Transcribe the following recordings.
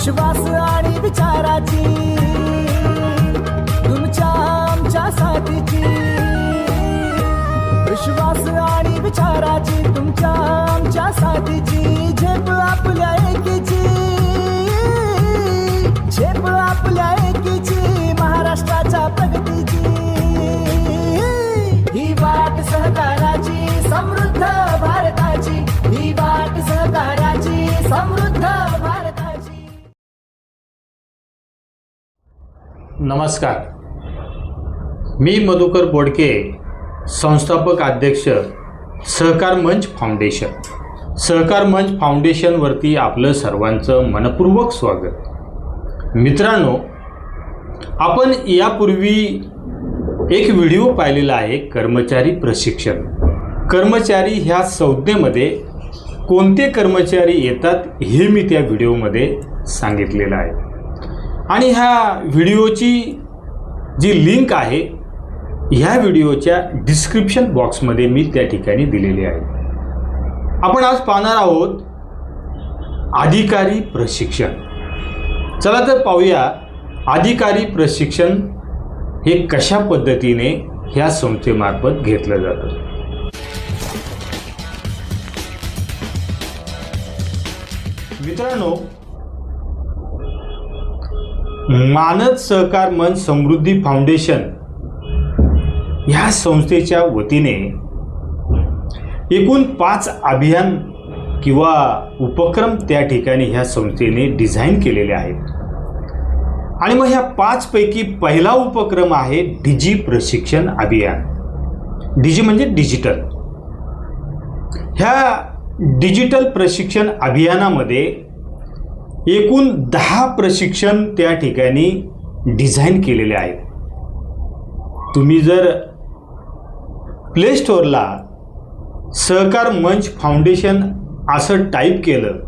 विश्वास आणि विचाराची नमस्कार. मी मधुकर बोडके संस्थापक अध्यक्ष सहकार मंच फाउंडेशन. सहकार मंच फाउंडेशनवरती आपलं सर्वांचं मनपूर्वक स्वागत. मित्रांनो आपण यापूर्वी एक व्हिडिओ पाहिलेला आहे कर्मचारी प्रशिक्षण. कर्मचारी ह्या संज्ञेमध्ये कोणते कर्मचारी येतात हे मी त्या व्हिडिओमध्ये सांगितलेलं आहे. आणि ह्या व्हिडिओची जी लिंक आहे ह्या व्हिडिओच्या डिस्क्रिप्शन बॉक्समध्ये मी त्या ठिकाणी दिलेली आहे. आपण आज पाहणार आहोत अधिकारी प्रशिक्षण. चला तर पाहूया अधिकारी प्रशिक्षण हे कशा पद्धतीने ह्या संस्थेमार्फत घेतलं जातं. मित्रांनो मानद सहकार मन समृद्धी फाउंडेशन ह्या संस्थेच्या वतीने एकूण पाच अभियान किंवा उपक्रम त्या ठिकाणी ह्या संस्थेने डिझाईन केलेले आहेत. आणि मग ह्या पाचपैकी पहिला उपक्रम आहे डिजी प्रशिक्षण अभियान. डिजी म्हणजे डिजिटल. ह्या डिजिटल प्रशिक्षण अभियानामध्ये एकूण दहा प्रशिक्षण त्या ठिकाणी डिझाईन केलेले आहेत. तुम्ही जर प्ले स्टोअरला सहकार मंच फाउंडेशन असं टाईप केलं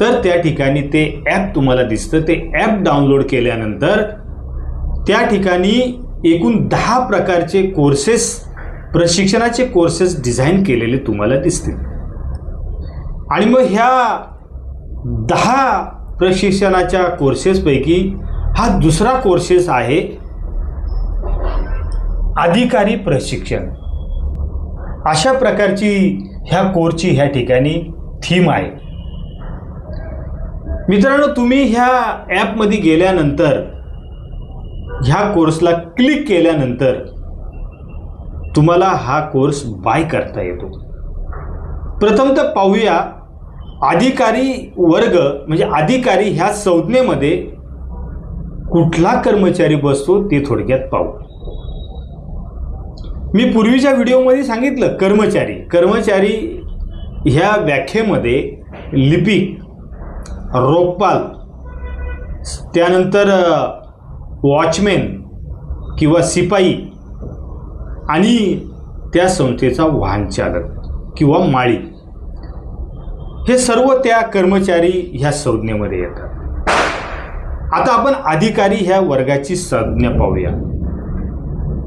तर त्या ठिकाणी ते ॲप तुम्हाला दिसतं. ते ॲप डाउनलोड केल्यानंतर त्या ठिकाणी एकूण दहा प्रकारचे कोर्सेस प्रशिक्षणाचे कोर्सेस डिझाईन केलेले तुम्हाला दिसतील. आणि मग ह्या दहा प्रशिक्षणाच्या कोर्सेसपैकी हा दुसरा कोर्सेस आहे अधिकारी प्रशिक्षण. अशा प्रकारची ह्या कोर्सची ह्या ठिकाणी थीम आहे. मित्रांनो तुम्ही ह्या ॲपमध्ये गेल्यानंतर ह्या कोर्सला क्लिक केल्यानंतर तुम्हाला हा कोर्स बाय करता येतो. प्रथमतः पाहूया अधिकारी वर्ग म्हणजे अधिकारी ह्या संज्ञेमध्ये कुठला कर्मचारी बसतो ते थोडक्यात पाहू. मी पूर्वीच्या व्हिडिओमध्ये सांगितलं कर्मचारी. कर्मचारी ह्या व्याख्येमध्ये लिपिक रोपाल त्यानंतर वॉचमॅन किंवा शिपाई आणि त्या संस्थेचा वाहनचालक किंवा माळी. हे सर्व त्या कर्मचारी ह्या संज्ञेमध्ये येतात. आता आपण अधिकारी ह्या वर्गाची संज्ञा पाहूया.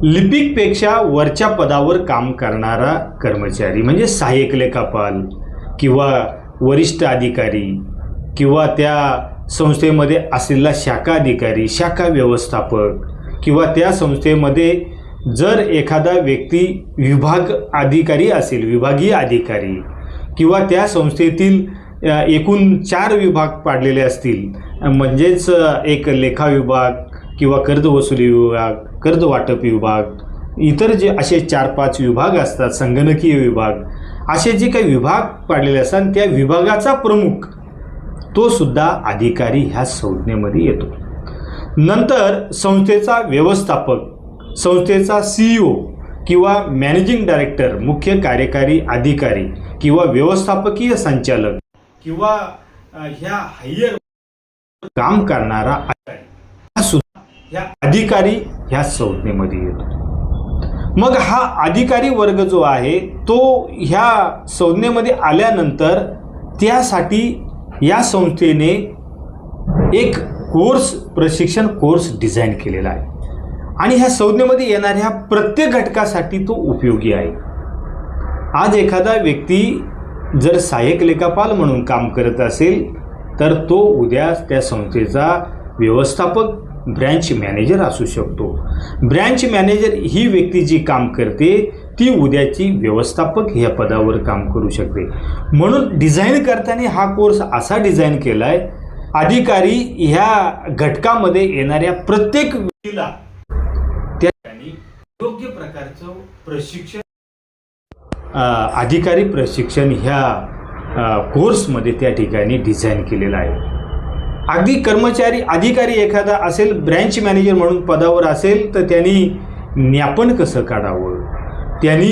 लिपिकपेक्षा वरच्या पदावर काम करणारा कर्मचारी म्हणजे सहाय्यक लेखापाल किंवा वरिष्ठ अधिकारी किंवा त्या संस्थेमध्ये असलेला शाखा अधिकारी शाखा व्यवस्थापक किंवा त्या संस्थेमध्ये जर एखादा व्यक्ती विभाग अधिकारी असेल विभागीय अधिकारी किंवा त्या संस्थेतील एकूण चार विभाग पाडलेले असतील. म्हणजेच एक लेखा विभाग किंवा कर्ज वसुली विभाग कर्ज वाटप विभाग इतर जे असे चार पाच विभाग असतात संगणकीय विभाग असे जे काही विभाग पाडलेले असतात त्या विभागाचा प्रमुख तो सुद्धा अधिकारी ह्या संज्ञेमध्ये येतो. नंतर संस्थेचा व्यवस्थापक संस्थेचा सीईओ किंवा मॅनेजिंग डायरेक्टर मुख्य कार्यकारी अधिकारी किंवा व्यवस्थापकीय संचालक किंवा ह्या हायर काम करणारा हा सुद्धा ह्या अधिकारी ह्या संज्ञेमध्ये येतो. मग हा अधिकारी वर्ग जो आहे तो ह्या संज्ञेमध्ये आल्यानंतर त्यासाठी या संस्थेने एक कोर्स प्रशिक्षण कोर्स डिझाईन केलेला आहे. आणि ह्या संज्ञेमध्ये येणाऱ्या प्रत्येक घटकासाठी तो उपयोगी आहे. आज एखादा व्यक्ती जर सहाय्यक लेखापाल म्हणून काम करत असेल तर तो उद्या त्या संस्थेचा व्यवस्थापक ब्रँच मॅनेजर असू शकतो. ब्रँच मॅनेजर ही व्यक्ती जी काम करते ती उद्याची व्यवस्थापक ह्या पदावर काम करू शकते. म्हणून डिझाईन करताना हा कोर्स असा डिझाईन केला आहे अधिकारी ह्या घटकामध्ये येणाऱ्या प्रत्येक व्यक्तीला त्या ठिकाणी योग्य प्रकारचं प्रशिक्षण अधिकारी प्रशिक्षण ह्या कोर्समध्ये त्या ठिकाणी डिझाईन केलेलं आहे. अगदी कर्मचारी अधिकारी एखादा असेल ब्रँच मॅनेजर म्हणून पदावर असेल तर त्यांनी ज्ञापन कसं काढावं? त्यांनी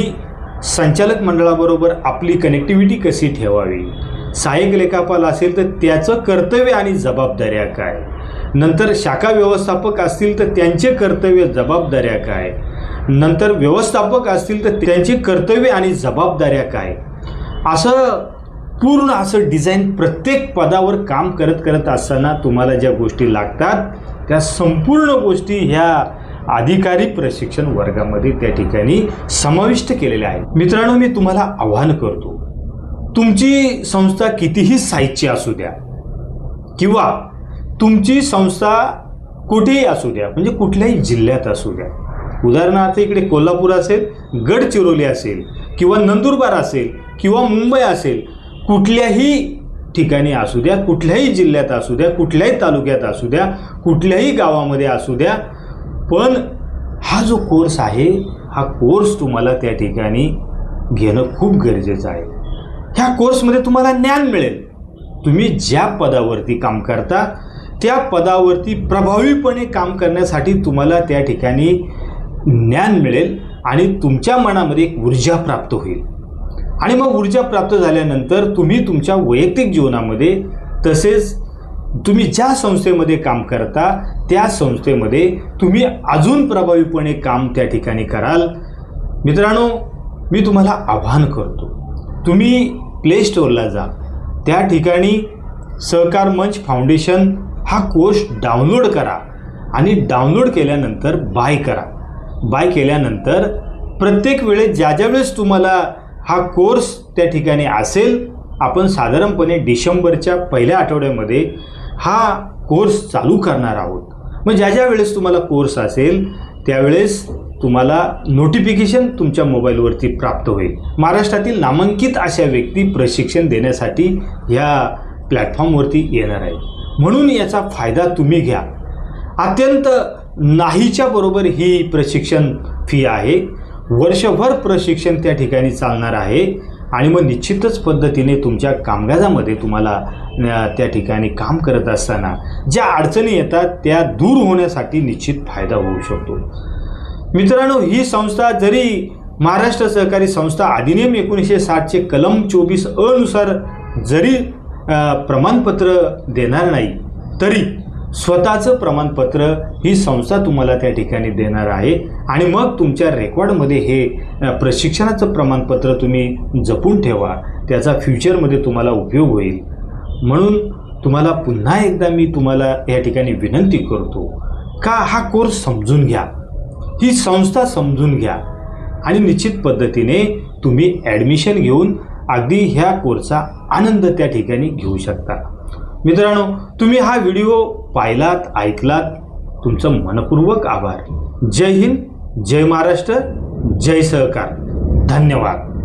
संचालक मंडळाबरोबर आपली कनेक्टिव्हिटी कशी ठेवावी? सहाय्यक लेखापाल असेल तर त्याचं कर्तव्य आणि जबाबदाऱ्या काय? नंतर शाखा व्यवस्थापक असतील तर त्यांचे कर्तव्य जबाबदाऱ्या काय? नंतर व्यवस्थापक असतील तर त्यांची कर्तव्य आणि जबाबदाऱ्या काय? असं पूर्ण असं डिझाईन प्रत्येक पदावर काम करत करत असताना तुम्हाला ज्या गोष्टी लागतात त्या संपूर्ण गोष्टी ह्या अधिकारी प्रशिक्षण वर्गामध्ये त्या ठिकाणी समाविष्ट केलेल्या आहेत. मित्रांनो मी तुम्हाला आव्हान करतो तुमची संस्था कितीही साईजची असू द्या किंवा तुमची संस्था कुठेही असू द्या म्हणजे कुठल्याही जिल्ह्यात असू द्या उदाहरणार्थ इकडे कोल्हापूर असेल गडचिरोली असेल किंवा नंदुरबार असेल किंवा मुंबई असेल कुठल्याही ठिकाणी असू द्या कुठल्याही जिल्ह्यात असू द्या कुठल्याही तालुक्यात असू द्या कुठल्याही गावामध्ये असू द्या पण हा जो कोर्स आहे हा कोर्स तुम्हाला त्या ठिकाणी घेणं खूप गरजेचं आहे. ह्या कोर्समध्ये तुम्हाला ज्ञान मिळेल. तुम्ही ज्या पदावरती काम करता त्या पदावरती प्रभावीपणे काम करण्यासाठी तुम्हाला त्या ठिकाणी ज्ञान मिळेल आणि तुमच्या मनामध्ये एक ऊर्जा प्राप्त होईल. आणि मग ऊर्जा प्राप्त झाल्यानंतर तुम्ही तुमच्या वैयक्तिक जीवनामध्ये तसेच तुम्ही ज्या संस्थेमध्ये काम करता त्या संस्थेमध्ये तुम्ही अजून प्रभावीपणे काम त्या ठिकाणी कराल. मित्रांनो मी तुम्हाला आव्हान करतो तुम्ही प्ले स्टोअरला जा. त्या ठिकाणी सहकार मंच फाउंडेशन हा कोर्स डाउनलोड करा आणि डाउनलोड केल्यानंतर बाय करा. बाय केल्यानंतर प्रत्येक वेळेस ज्या ज्या वेळेस तुम्हाला हा कोर्स त्या ठिकाणी असेल आपण साधारणपणे डिसेंबरच्या पहिल्या आठवड्यामध्ये हा कोर्स चालू करणार आहोत. मग ज्या ज्या वेळेस तुम्हाला कोर्स असेल त्यावेळेस तुम्हाला नोटिफिकेशन तुमच्या मोबाईलवरती प्राप्त होईल. महाराष्ट्रातील नामांकित अशा व्यक्ती प्रशिक्षण देण्यासाठी ह्या प्लॅटफॉर्मवरती येणार आहे म्हणून याचा फायदा तुम्ही घ्या. अत्यंत नाहीच्या बरोबर ही प्रशिक्षण फी आहे. वर्षभर प्रशिक्षण त्या ठिकाणी चालणार आहे. आणि मग निश्चितच पद्धतीने तुमच्या कामकाजामध्ये तुम्हाला त्या ठिकाणी काम करत असताना ज्या अडचणी येतात त्या दूर होण्यासाठी निश्चित फायदा होऊ शकतो. मित्रांनो ही संस्था जरी महाराष्ट्र सहकारी संस्था अधिनियम एकोणीसशे साठचे कलम चोवीस अनुसार जरी प्रमाणपत्र देणार नाही तरी स्वतःचं प्रमाणपत्र ही संस्था तुम्हाला त्या ठिकाणी देणार आहे. आणि मग तुमच्या रेकॉर्डमध्ये हे प्रशिक्षणाचं प्रमाणपत्र तुम्ही जपून ठेवा. त्याचा फ्युचरमध्ये तुम्हाला उपयोग होईल. म्हणून तुम्हाला पुन्हा एकदा मी तुम्हाला या ठिकाणी विनंती करतो का हा कोर्स समजून घ्या. ही संस्था समजून घ्या. आणि निश्चित पद्धतीने तुम्ही ॲडमिशन घेऊन अगदी ह्या कोर्सचा आनंद त्या ठिकाणी घेऊ शकता. मित्रांनो तुम्ही हा व्हिडिओ पाहिलात ऐकलात? तुमचं मनपूर्वक आभार. जय हिंद जय महाराष्ट्र जय सहकार. धन्यवाद.